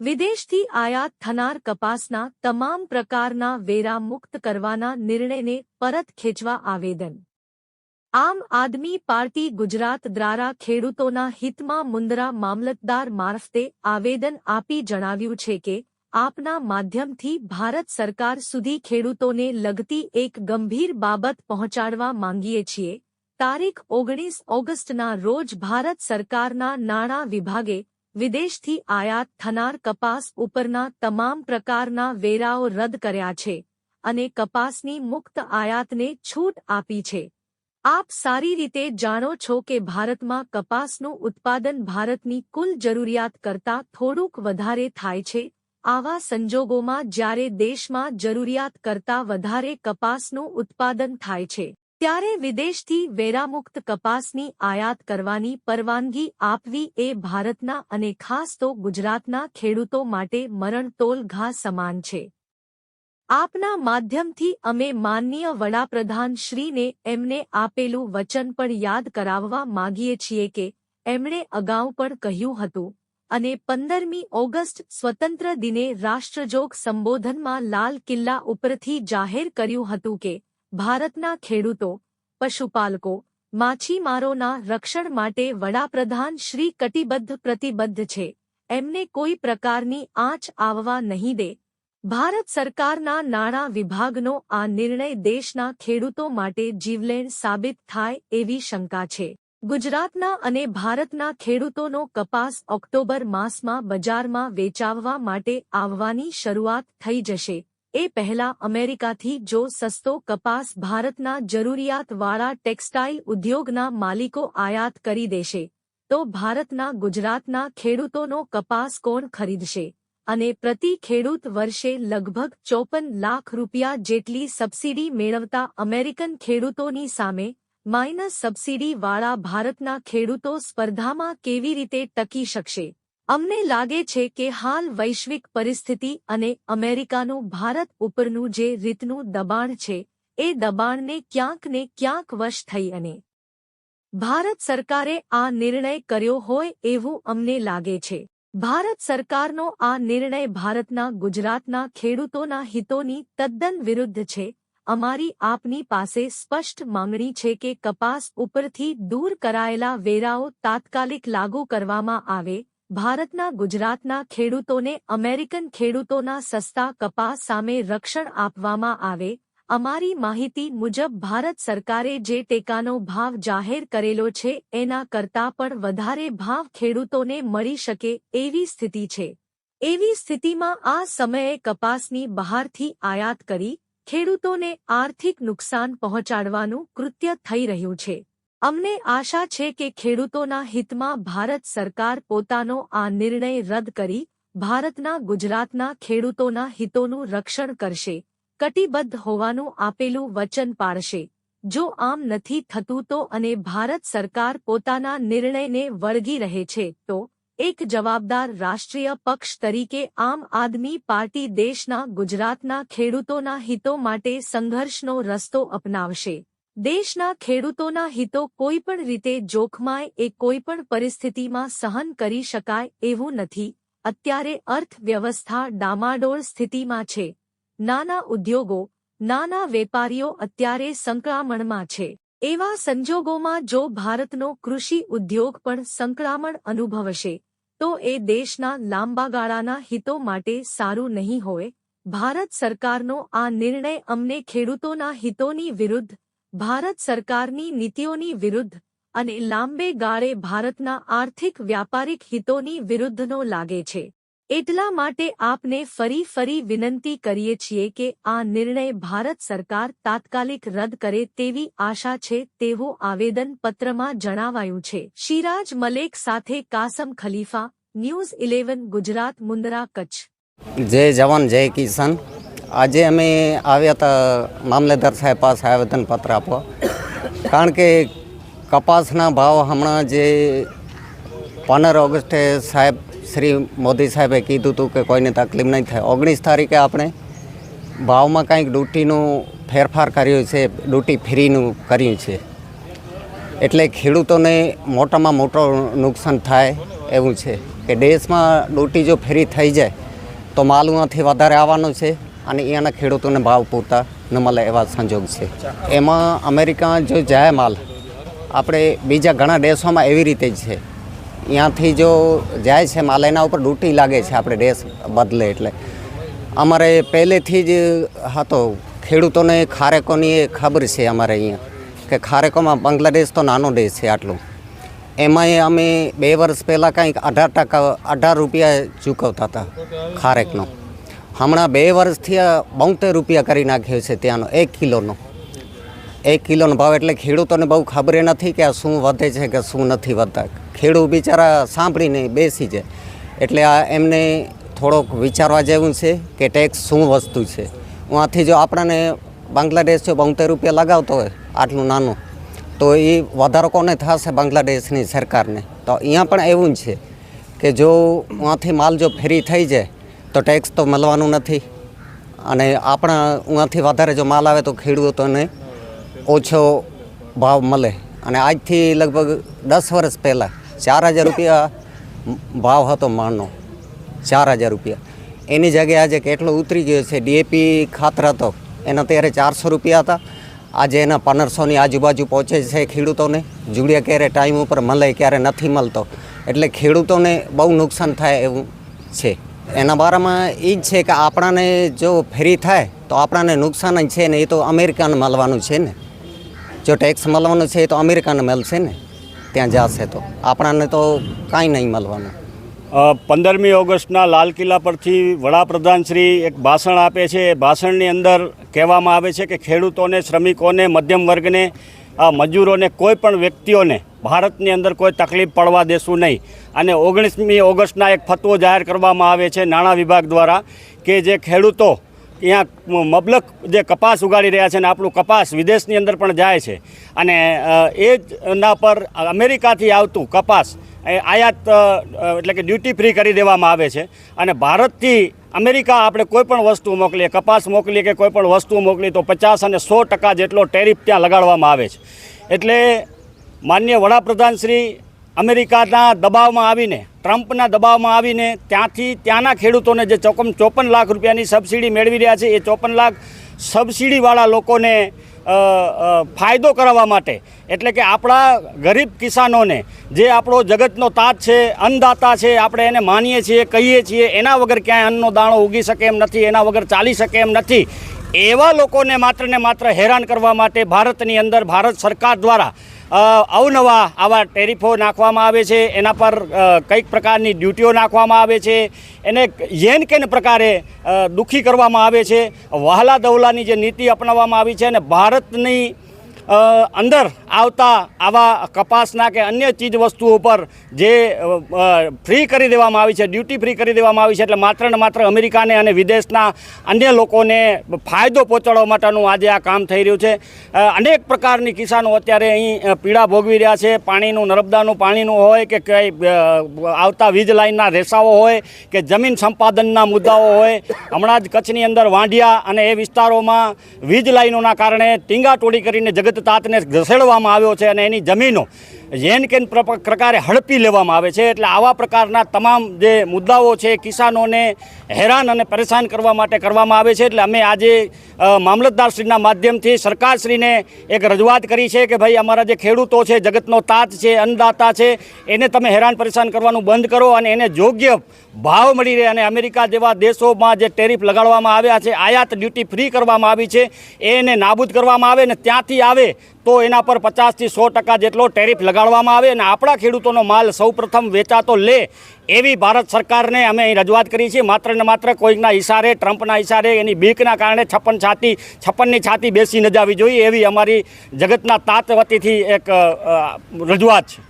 વિદેશથી આયાત થનાર કપાસના તમામ પ્રકારના વેરા મુક્ત કરવાના નિર્ણયને પરત ખેંચવા આવેદન. આમ આદમી પાર્ટી ગુજરાત દ્વારા ખેડૂતોના હિતમાં મુંદરા મામલતદાર મારફતે આવેદન આપી જણાવ્યું છે કે આપના માધ્યમથી ભારત સરકાર સુધી ખેડૂતોને લગતી એક ગંભીર બાબત પહોંચાડવા માંગીએ છીએ. તારીખ ઓગણીસ ઓગસ્ટના રોજ ભારત સરકારના નાણાં વિભાગે વિદેશથી આયાત થનાર કપાસ ઉપરના તમામ પ્રકારના વેરાઓ રદ કર્યા છે અને કપાસની મુક્ત આયાતને છૂટ આપી છે. આપ સારી રીતે જાણો છો કે ભારતમાં કપાસનું ઉત્પાદન ભારતની કુલ જરૂરિયાત કરતાં થોડુંક વધારે થાય છે. આવા સંજોગોમાં જ્યારે દેશમાં જરૂરિયાત કરતાં વધારે કપાસનું ઉત્પાદન થાય છે, ત્યારે વિદેશથી વેરામુક્ત કપાસની આયાત કરવાની પરવાનગી આપવી એ ભારતના અને ખાસ તો ગુજરાતના ખેડૂતો માટે મરણતોલ ઘા સમાન છે. આપના માધ્યમથી અમે માનનીય વડાપ્રધાન શ્રીને એમને આપેલું વચન પણ યાદ કરાવવા માગીએ છીએ કે, એમણે અગાઉ પણ કહ્યું હતું અને પંદરમી ઓગસ્ટ સ્વતંત્ર દિને રાષ્ટ્રજોગ સંબોધનમાં લાલ કિલ્લા ઉપરથી જાહેર કર્યું હતું કે ભારતના ખેડૂતો, પશુપાલકો, માછીમારોના રક્ષણ માટે વડાપ્રધાન શ્રી કટિબદ્ધ પ્રતિબદ્ધ છે. એમને કોઈ પ્રકારની આંચ આવવા નહીં દે. ભારત સરકારના નાણાં વિભાગનો આ નિર્ણય દેશના ખેડૂતો માટે જીવલેણ સાબિત થાય એવી શંકા છે. ગુજરાતના અને ભારતના ખેડૂતોનો કપાસ ઓક્ટોબર માસમાં બજારમાં વેચાવવા માટે આવવાની શરૂઆત થઈ જશે. એ પહેલા અમેરિકાથી જો સસ્તો કપાસ ભારતના જરૂરિયાતવાળા ટેક્સટાઇલ ઉદ્યોગના માલિકો આયાત કરી દેશે, તો ભારતના ગુજરાતના ખેડૂતોનો કપાસ કોણ ખરીદશે? અને પ્રતિ ખેડૂત વર્ષે લગભગ ચોપન લાખ રૂપિયા જેટલી સબસિડી મેળવતા અમેરિકન ખેડૂતોની સામે માઇનસ સબસિડીવાળા ભારતના ખેડૂતો સ્પર્ધામાં કેવી રીતે ટકી શકશે? અમને લાગે છે કે હાલ વૈશ્વિક પરિસ્થિતિ અને અમેરિકાનું ભારત ઉપરનું જે રીતનું દબાણ છે, એ દબાણને ક્યાંક ને ક્યાંક વશ થઈ અને ભારત સરકારે આ નિર્ણય કર્યો હોય એવું અમને લાગે છે. ભારત સરકારનો આ નિર્ણય ભારતના ગુજરાતના ખેડૂતોના હિતોની તદ્દન વિરુદ્ધ છે અમારી આપની પાસે સ્પષ્ટ માંગણી છે કે કપાસ ઉપરથી દૂર કરાયેલા વેરાઓ તાત્કાલિક લાગુ કરવામાં આવે. ભારતના ગુજરાતના ખેડૂતોને અમેરિકન ખેડૂતોના સસ્તા કપાસ સામે રક્ષણ આપવામાં આવે. અમારી માહિતી મુજબ ભારત સરકારે જે ટેકાનો ભાવ જાહેર કરેલો છે, એના કરતાં પણ વધારે ભાવ ખેડૂતોને મળી શકે એવી સ્થિતિ છે. એવી સ્થિતિમાં આ સમયે કપાસની બહારથી આયાત કરી ખેડૂતોને આર્થિક નુકસાન પહોંચાડવાનું કૃત્ય થઈ રહ્યું છે. અમને આશા છે કે ખેડૂતોના હિતમાં ભારત સરકાર પોતાનો આ નિર્ણય રદ કરી ભારતના ગુજરાતના ખેડૂતોના હિતોનું રક્ષણ કરશે. કટિબદ્ધ હોવાનું આપેલું વચન પાળશે જો આમ નથી થતું તો અને ભારત સરકાર પોતાના નિર્ણયને વળગી રહે છે તો એક જવાબદાર રાષ્ટ્રીય પક્ષ તરીકે આમ આદમી પાર્ટી દેશના, ગુજરાતના ખેડૂતોના હિતો માટે સંઘર્ષનો રસ્તો અપનાવશે. દેશના ખેડૂતોના હિતો કોઈપણ રીતે જોખમાય એ કોઈપણ પરિસ્થિતિમાં સહન કરી શકાય એવું નથી. અત્યારે અર્થવ્યવસ્થા ડામાડોળ સ્થિતિમાં છે. નાના ઉદ્યોગો, નાના વેપારીઓ અત્યારે સંકળામણમાં છે. એવા સંજોગોમાં જો ભારતનો કૃષિ ઉદ્યોગ પણ સંકળામણ અનુભવશે તો એ દેશના લાંબાગાળાના હિતો માટે સારું નહીં હોય. ભારત સરકારનો આ નિર્ણય અમને ખેડૂતોના હિતોની વિરુદ્ધ, ભારત સરકારની નીતિઓની વિરુદ્ધ અને લાંબે ગાળે ભારતના આર્થિક વ્યાપારિક હિતોની વિરુદ્ધનો લાગે છે. એટલા માટે આપને ફરી ફરી વિનંતી કરીએ છીએ કે આ નિર્ણય ભારત સરકાર તાત્કાલિક રદ કરે તેવી આશા છે તેવું આવેદન પત્રમાં જણાવાયું છે. શિરાજ મલેક સાથે કાસમ ખલીફા ન્યૂઝ ઇલેવન ગુજરાત મુંદરા કચ્છ. જય જવાન, જય કિસાન. આજે અમે આવ્યા હતા મામલેદાર સાહેબ પાસે આવેદનપત્ર આપવા. કારણ કે કપાસના ભાવ હમણાં જે પંદર ઓગસ્ટે સાહેબ, શ્રી મોદી સાહેબે કીધું હતું કે કોઈને તકલીફ નહીં થાય. ઓગણીસ તારીખે આપણે ભાવમાં કાંઈક ડ્યુટીનું ફેરફાર કર્યો છે, ડ્યુટી ફ્રીનું કર્યું છે. એટલે ખેડૂતોને મોટામાં મોટો નુકસાન થાય એવું છે. કે દેશમાં ડોટી જો ફેરી થઈ જાય, તો માલ અહીંયાથી વધારે આવવાનો છે અને અહીંયાના ખેડૂતોને ભાવ પૂરતા ન મળે એવા સંજોગ છે. એમાં અમેરિકા જો જાય માલ, આપણે બીજા ઘણા દેશોમાં એવી રીતે જ છે. અહીંયાથી જો જાય છે માલ, એના ઉપર ડ્યુટી લાગે છે આપણે દેશ બદલે એટલે. અમારે પહેલેથી જ હતો, ખેડૂતોને ખારેકોની ખબર છે અમારે અહીંયા, કે ખારેકોમાં બાંગ્લાદેશ તો નાનો દેશ છે આટલું. એમાંય અમે બે વર્ષ પહેલાં કંઈક અઢાર ટકા, અઢાર રૂપિયા ચૂકવતા હતા ખારેકનો. હમણાં બે વર્ષથી બોતેર રૂપિયા કરી નાખ્યો છે ત્યાંનો, એક કિલોનો. એક કિલોનો ભાવ એટલે ખેડૂતોને બહુ ખબર નથી કે આ શું વધે છે કે શું નથી વધતા. ખેડૂત બિચારા સાંભળીને બેસી જાય. એટલે આ એમને થોડોક વિચારવા જેવું છે કે ટેક્સ શું વસ્તુ છે. આથી જો આપણને બાંગ્લાદેશ જો બોતેર રૂપિયા લગાવતો હોય, આટલું નાનું તો એ વધારો કોને થશે બાંગ્લાદેશની સરકારને? તો અહીંયા પણ એવું જ છે કે જો ઉहाँથી માલ જો ફ્રી થઈ જાય, તો ટેક્સ તો મળવાનું નથી. અને આપણા ઉहाँથી વધારે જો માલ આવે તો ખેડૂતોને ઓછો ભાવ મળે. અને આજથી લગભગ દસ વર્ષ પહેલાં ચાર હજાર રૂપિયા ભાવ હતો માળનો. ચાર હજાર રૂપિયા. એની જગ્યાએ આજે કેટલો ઉતરી ગયો છે? ડીએપી ખાતર હતો. એના ત્યારે ચારસો રૂપિયા હતા. આજે એના પંદરસોની આજુબાજુ પહોંચે છે ખેડૂતોને. જુડિયા ક્યારે ટાઈમ ઉપર મળે ક્યારે નથી મળતો. એટલે ખેડૂતોને બહુ નુકસાન થાય એવું છે. એના બારામાં એ જ છે કે આપણાને જો ફ્રી થાય તો આપણાને નુકસાન જ છે ને એ તો અમેરિકાને મળવાનું છે ને. જો ટેક્સ મળવાનું છે એ તો અમેરિકાને મળશે ને. ત્યાં જશે તો. આપણાને તો કાંઈ નહીં મળવાનું. પંદરમી ઓગસ્ટના લાલ કિલ્લા પરથી વડાપ્રધાન શ્રી એક ભાષણ આપે છે. એ ભાષણની અંદર કહેવામાં આવે છે કે ખેડૂતોને, શ્રમિકોને, મધ્યમ વર્ગને મજૂરોને, કોઈ પણ વ્યક્તિઓને ભારતની અંદર કોઈ તકલીફ પડવા દેશું નહીં. અને ઓગણીસમી ઓગસ્ટના એક ફતવો જાહેર કરવામાં આવે છે નાણાં વિભાગ દ્વારા કે જે ખેડૂતો અહીંયા મબલક જે કપાસ ઉગાડી રહ્યા છે અને આપણું કપાસ વિદેશની અંદર પણ જાય છે. અને એ જ ના પર અમેરિકાથી આવતું કપાસ આયાત એટલે કે ડ્યુટી ફ્રી કરી દેવામાં આવે છે. અને ભારતથી અમેરિકા આપણે કોઈપણ વસ્તુ મોકલીએ, કપાસ મોકલીએ કે કોઈપણ વસ્તુ મોકલીએ, તો પચાસ અને સો ટકા જેટલો ટેરિફ ત્યાં લગાડવામાં આવે છે. એટલે માન્ય વડાપ્રધાન શ્રી અમેરિકાના દબાવમાં આવીને, ટ્રમ્પના દબાવમાં આવીને ત્યાંથી ત્યાંના ખેડૂતોને જે ચોપન ચોપન લાખ રૂપિયાની સબસિડી મેળવી રહ્યા છે, એ ચોપન લાખ સબસિડીવાળા લોકોને ફાયદો કરાવવા માટે. એટલે કે આપણા ગરીબ કિસાનોને, જે આપણો જગતનો તાત છે, અન્નદાતા છે, આપણે એને માનીએ છીએ, કહીએ છીએ, એના વગર ક્યાંય અન્નનો દાણો ઉગી શકે એમ નથી, એના વગર ચાલી શકે એમ નથી. એવા લોકોને માત્ર ને માત્ર હેરાન કરવા માટે ભારતની અંદર ભારત સરકાર દ્વારા અવનવા આવા ટેરિફો નાખવામાં આવે છે, એના પર કંઈક પ્રકારની ડ્યુટીઓ નાખવામાં આવે છે, એને યેન કેન પ્રકારે દુઃખી કરવામાં આવે છે. વહાલા દવલાની જે નીતિ અપનાવવામાં આવી છે અને ભારતની અંદર આવતા આવા કપાસના કે અન્ય ચીજ વસ્તુઓ પર જે ફ્રી કરી દેવામાં આવી છે, ડ્યુટી ફ્રી કરી દેવામાં આવી છે, એટલે માત્ર ને માત્ર અમેરિકાને અને વિદેશના અન્ય લોકોને ફાયદો પહોંચાડવા માટેનું આજે આ કામ થઈ રહ્યું છે. અનેક પ્રકારની કિસાનો અત્યારે અહીં પીડા ભોગવી રહ્યા છે. પાણીનું નર્મદાનું પાણીનું હોય કે કંઈ આવતા વીજ લાઇનના રેસાઓ હોય કે જમીન સંપાદનના મુદ્દાઓ હોય. હમણાં જ કચ્છની અંદર વાંઢિયા અને એ વિસ્તારોમાં વીજ લાઇનોના કારણે ટીંગાટોળી કરીને જગત તાતને ઘસેડવામાં આવ્યો છે અને એની જમીનો જેન કેન પ્ર- પ્રકારે હડપી લેવામાં આવે છે. એટલે આવા પ્રકારના તમામ જે મુદ્દાઓ છે, કિસાનોને હેરાન અને પરેશાન કરવા માટે કરવામાં આવે છે. એટલે અમે આજે મામલતદારશ્રીના માધ્યમથી સરકારશ્રીને એક રજૂઆત કરી છે કે ભાઈ અમારા જે ખેડૂતો છે, જગતનો તાત છે, અન્નદાતા છે, એને તમે હેરાન પરેશાન કરવાનું બંધ કરો અને એને યોગ્ય ભાવ મળી રહે અને અમેરિકા જેવા દેશોમાં જે ટેરિફ લગાડવામાં આવ્યા છે, આયાત ડ્યુટી ફ્રી કરવામાં આવી છે એને નાબૂદ કરવામાં આવે ને ત્યાંથી આવે તો એના પર પચાસથી સો ટકા જેટલો ટેરિફ લગાડવામાં આવે અને આપણા ખેડૂતોનો માલ સૌપ્રથમ વેચાતો લે એવી ભારત સરકારને અમે અહીં રજૂઆત કરી છે. માત્ર ને માત્ર કોઈકના ઇશારે ટ્રમ્પના ઇશારે એની બીકના કારણે છપ્પન છાતી, છપ્પનની છાતી બેસી ન જાવી જોઈએ એવી અમારી જગતના તાત વતીથી એક રજૂઆત છે.